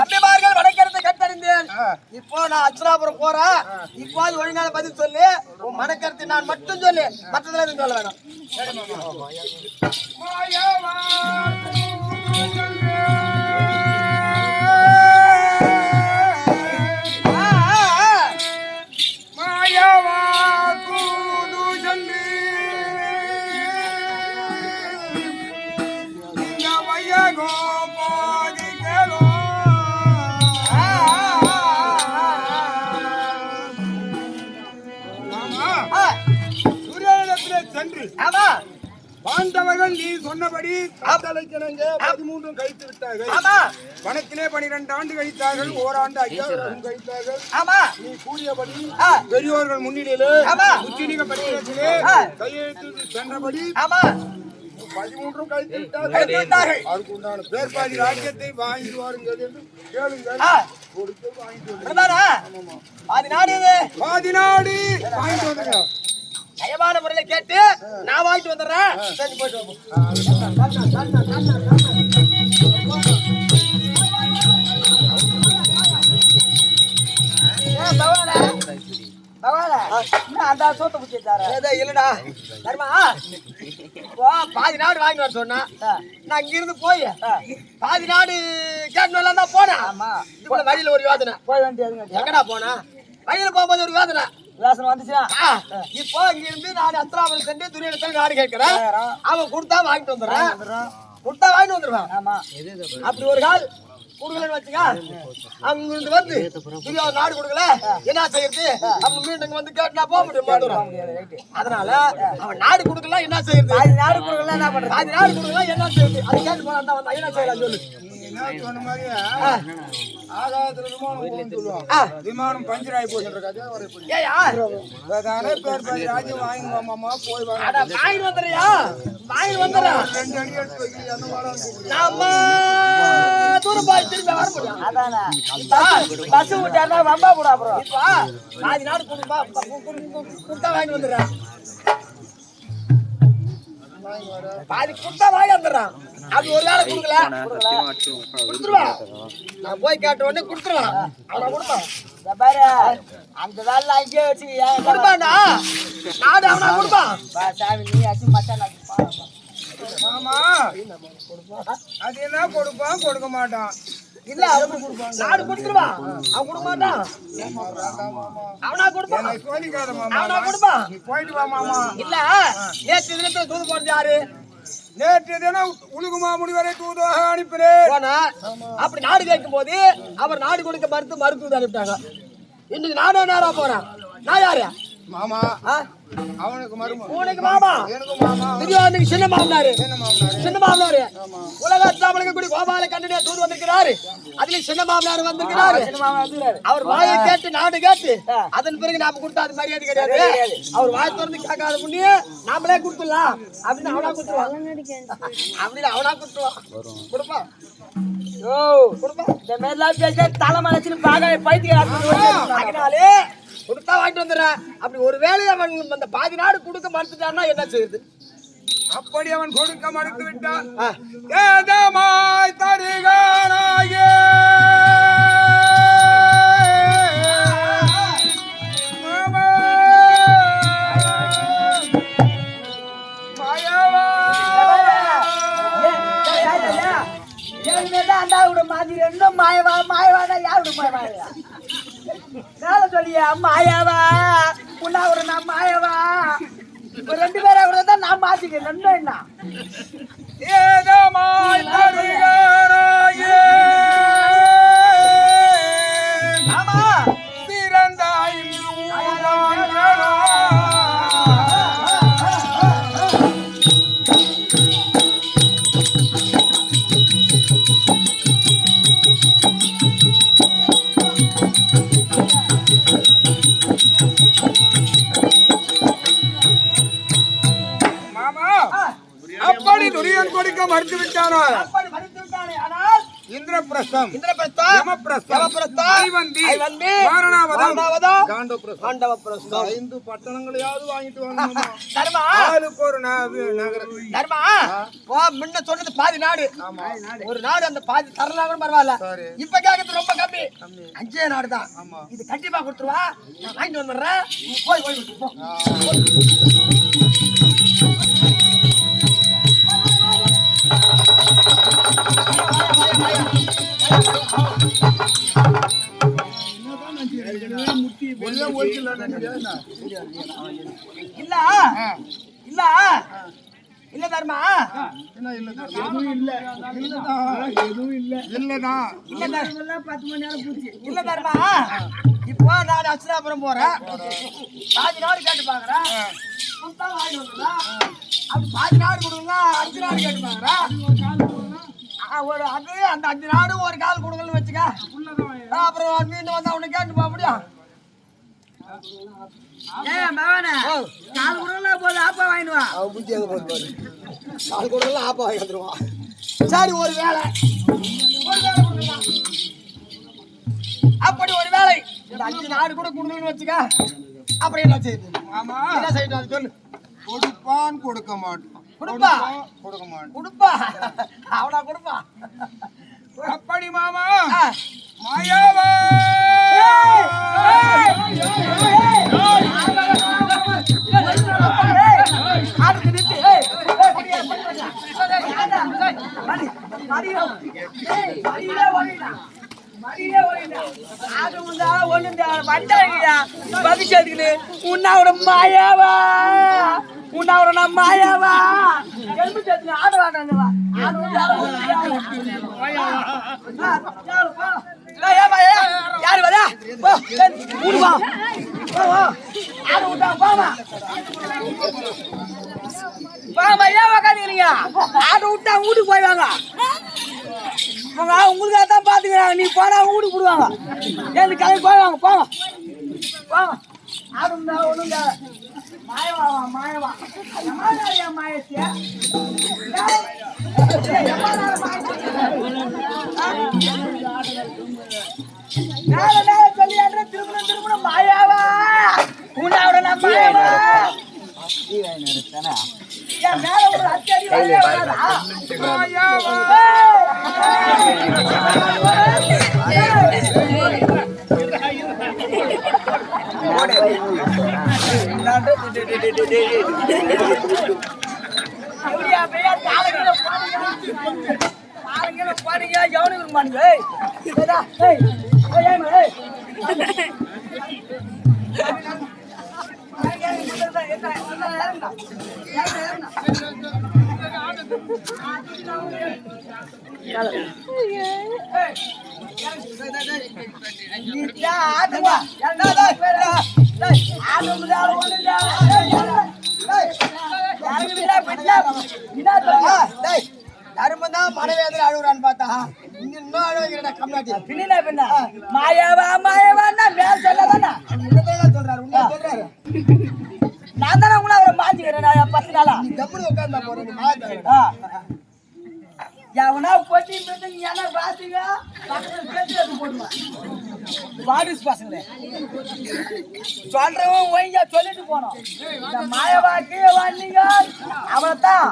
தம்பிமார்கள் வடக்கிறதை கட்டறிந்தேன். இப்போ நான் அச்சனாபுரம் போறேன். இப்போ அது ஒழுங்கான பதில் சொல்லு. உன் மனக்கருத்து நான் மட்டும் சொல்லு. மற்றதுல எதுவும் சொல்ல வேணாம். சொன்னபடி காத்தலைக்கிணங்க பதிமூன்றும் கழித்து விட்டார்கள் ஆமா வனத்திலே பனிரெண்டு ஆண்டு கழித்தார்கள் ஓராண்டு ஐயாயிரம் கழித்தார்கள் ஆமா நீ கூறியபடி. பெரியோர்கள் முன்னிலையிலே ஆமா. உச்சினிக ஆ. கையெழுத்து சென்றபடி ஆமா பதிமூன்றும் கழித்து விட்டார்கள். அதுக்கு உண்டான பேர்பாதி ராஜ்யத்தை வாங்கிட்டு வாருங்கள் என்று கேளுங்கள். கொடுத்து வாங்கிட்டு பாதி நாடு பாதி நாடு வாங்கிட்டு வந்துங்க நயமான முறையில கேட்டு நான் வாங்கிட்டு வந்துடுறேன். சரி போயிட்டு என்ன அந்த சோத்தை? ஏதோ இல்லடா. தர்மா, பாதி நாடு வாங்கிட்டு வர சொன்னா. நான் இங்க இருந்து போய் பாதி நாடு கேட்கணும் தான் போனேன். வழியில ஒரு யோசனை. போய் வேண்டியதுங்க எங்கடா போனா? வழியில போகும்போது ஒரு யோசனை. விலாசம் வந்துச்சுன்னா. ஆ, இப்போ இங்க இருந்து நான் அத்ராவல் சென்று துணியிடத்தில் நாடு கேட்கிறேன். அவன் கொடுத்தா வாங்கிட்டு வந்துடுறேன். கொடுத்தா வாங்கிட்டு வந்துடுவான். ஆமா. அப்படி ஒரு கால் கொடுக்கலன்னு வச்சுக்க அங்க இருந்து வந்து துரியா நாடு கொடுக்கல. என்ன செய்யறது? அவங்க மீண்டும் இங்க வந்து கேட்டு போக முடியும்? அதனால அவன் நாடு கொடுக்கல என்ன செய்யறது? நாடு கொடுக்கல என்ன பண்றது? நாடு கொடுக்கல என்ன செய்யறது? அது கேட்டு போனா என்ன சொல்லு. மாதிரி ஆகாயத்துல விமானம் போகும்னு சொல்லுவாங்க. விமானம் பஞ்சர் ஆகி அதானே பேர் ராஜ்யம் வாங்கி மாமா போய் வாங்க. அட வாங்கிட்டு வந்துடுறியா? வாங்கிட்டு வந்துடுறேன் ரெண்டு அடி எடுத்து வைக்கல அந்த மாதிரி கூப்பிடு நாம தூரம் போய் திரும்பி வர முடியும் அதானே. பஸ் விட்டாருன்னா வம்பா கூட அப்புறம். இப்ப பாதி நாடு கொடுப்பா கொடுத்தா வாங்கிட்டு வந்துடுறேன் பாதி கொடுத்தா வாங்கி வந்துடுறான். அது ஒரு வேலை கொடுக்கல. கொடுத்துருவா. நான் போய் கேட்ட உடனே கொடுத்துருவான். அவனை கொடுப்பான். பாரு அந்த வேலை அங்கேயே வச்சு ஏன் கொடுப்பான்டா. நாடு அவனா கொடுப்பான். சாமி நீ அச்சு மச்சான் மாமா. அது என்ன கொடுப்பான் கொடுக்க மாட்டான். இல்ல அவன் நாடு கொடுத்துருவான் அவன் கொடுக்க மாட்டான் அவனா கொடுப்பான். என்னை சோதிக்காத மாமா. அவனா கொடுப்பான். நீ போயிட்டு வா மாமா. இல்ல நேற்று தினத்துல தூது போனது யாரு? நேற்று தினம் உலுகுமா முனிவரை தூதாக அனுப்பினேன். போனா அப்படி நாடு கேட்கும் போது அவர் நாடு கொடுக்க மறுத்து மறுத்து அனுப்பிட்டாங்க. இன்னைக்கு நானே நேரா போறேன். நான் யாரு? மாமா? அவனுக்கு மருமகன் உனக்கு மாமா. எனக்கு மாமா. சின்ன மாமனாரு. சின்ன உலக கூடி கோபால கண்டனே தூது வந்திருக்கிறாரு. அதுல சின்ன மாமனார் வந்திருக்கிறாரு. அவர் வாயை கேட்டு நாடு கேட்டு. அதன் பிறகு நாம கொடுத்தா அது மரியாதை கிடையாது. அவர் வாய் திறந்து கேட்காத முன்னே நாமளே கொடுத்துடலாம். அப்படின்னு அவனா கொடுத்துருவான். அப்படின்னு அவனா கொடுத்துருவான். கொடுப்பான் ஓ கொடுப்பான் இந்த மாதிரிலாம் அதனாலே கொடுத்தா வாங்கிட்டு வந்துடுறேன் அப்படி ஒரு வேலையை அவன் அந்த பாதி நாடு கொடுக்க மறுத்துட்டான்னா என்ன செய்யுது? அப்படி அவன் கொடுக்க மறுத்து விட்டான் தருகானாயே மாயாவா உன்னா ஒரு நான் மாயாவா? இப்ப ரெண்டு பேர் அவரை தான் நான் மாத்திக்கிறேன். ரெண்டும் என்ன? ஏதமாய் கொடுக்க மறுத்து விட்டானா மறுத்து விட்டானே ஆனால் இந்திரபிரஸ்தம் இந்திரபிரஸ்தம் யமபிரஸ்தம், யமபிரஸ்தம் ஐவந்தி, ஐவந்தி வாரணாவதம், வாரணாவதம் காண்டவபிரஸ்தம். காண்டவபிரஸ்தம் ஐந்து பட்டணங்களையாவது வாங்கிட்டு வரணுமா தர்மா? ஆளுக்கு ஒரு ந- நகரம். தர்மா? போ முன்ன சொன்னது பாதி நாடு. ஒரு நாடு அந்த பாதி தரலாம் பரவாயில்ல. இப்ப கேக்குறது ரொம்ப கம்மி. அஞ்சே நாடு தான் ஆமா. இது கண்டிப்பா கொடுத்துருவா. நான் வாங்கிட்டு வந்துடுறேன். நீ போய் போய் விட்டு போ. இல்ல இல்ல இல்ல தர்மா என்ன இல்ல தம்பி? இல்லதான். இல்லதான். இல்ல தர்- இல்ல தர்மா இப்போ நான் அச்சுராபுரம் போறேன் பாதி நாடு கேட்டு பாக்குறேன் கொடுத்தா வாங்கி. அப்படி பாதி நாடு கொடுங்க அஞ்சு நாடு கேட்டு பாக்குறேன் ஒரு அது அந்த அஞ்சு நாடு ஒரு கால் கொடுங்கன்னு வச்சுக்க அப்புறம் மீண்டும் வந்து அவனை கேட்டு போக முடியும் ஏய் மகனே. கால் குடுறல போது ஆப்பா வாங்கிட்டு வா. அவன் புத்தி எங்க போகுது பாரு. கால் கொடுங்கலாம் ஆப்பா வாங்கி வந்துருவான். சரி ஒரு வேலை. அப்படி ஒரு வேலை இந்த அஞ்சு நாடு கூட கொடுங்கன்னு வச்சுக்க. அப்புறம் என்ன செய்யுது? ஆமா. என்ன செய்யணும் அது சொல்லு. கொடுப்பான் கொடுக்க மாட்டான். கொடுப்பா. கொடுக்க மாட்டான். கொடுப்பா. அவனா கொடுப்பா. அப்படி மாமா. மாயாவா. ஆடுக்கு உன்னாவோட மாயாவா உன்னாவோட நான் மாயாவா எலும்பு சேர்த்து வாடாங்கவா யாரு வரா? போ வா. ஆடு விட்டா போமா வாமா ஏன் உக்காந்துக்கிறீங்க? ஆட்டோ விட்டா வீட்டுக்கு போயிடுவாங்க. வாங்க உங்களுக்காக தான் பார்த்துக்கிறாங்க. நீ போனா வீட்டுக்கு விடுவாங்க ஏன் கிளம்பி போயிடுவாங்க வாங்க போங்க. போங்க ஆடு இருந்தா ஒண்ணும் மாயவா மாயவா. மாயா மாயத்தியா? மேல மேல சொல்லி திரும்ப திரும்ப மாயாவா உன்னாவோட நான் மாயாவா என் மேல ஒரு அச்சடி வரவே அப்படியா, அப்படியா, தாளங்களை போடுங்க. தாளங்களை போடுங்க, எவனும் இருக்க ஏய், ஏடா, தான் மனவேதனை அழுகுறான்னு பார்த்தா பின்ன பின்ன மாயாவா மாயாவான்னா மேல் சொல்லதானே சொல்றாரு உண்மையா சொல்றாரு நான் தானே உங்களை அவரை மாத்திக்கிறேன் நான் பத்து நாளா? டப்புனு உட்கார்ந்தா போற நீ மாத்த ஆ. எவனா கொட்டி என்ன பாத்தீங்க வாரிஸ் பசங்களே. சொல்றவன் ஒய்யா சொல்லிட்டு போனோம். மாயவா கீழே வந்தீங்க அவளைத்தான்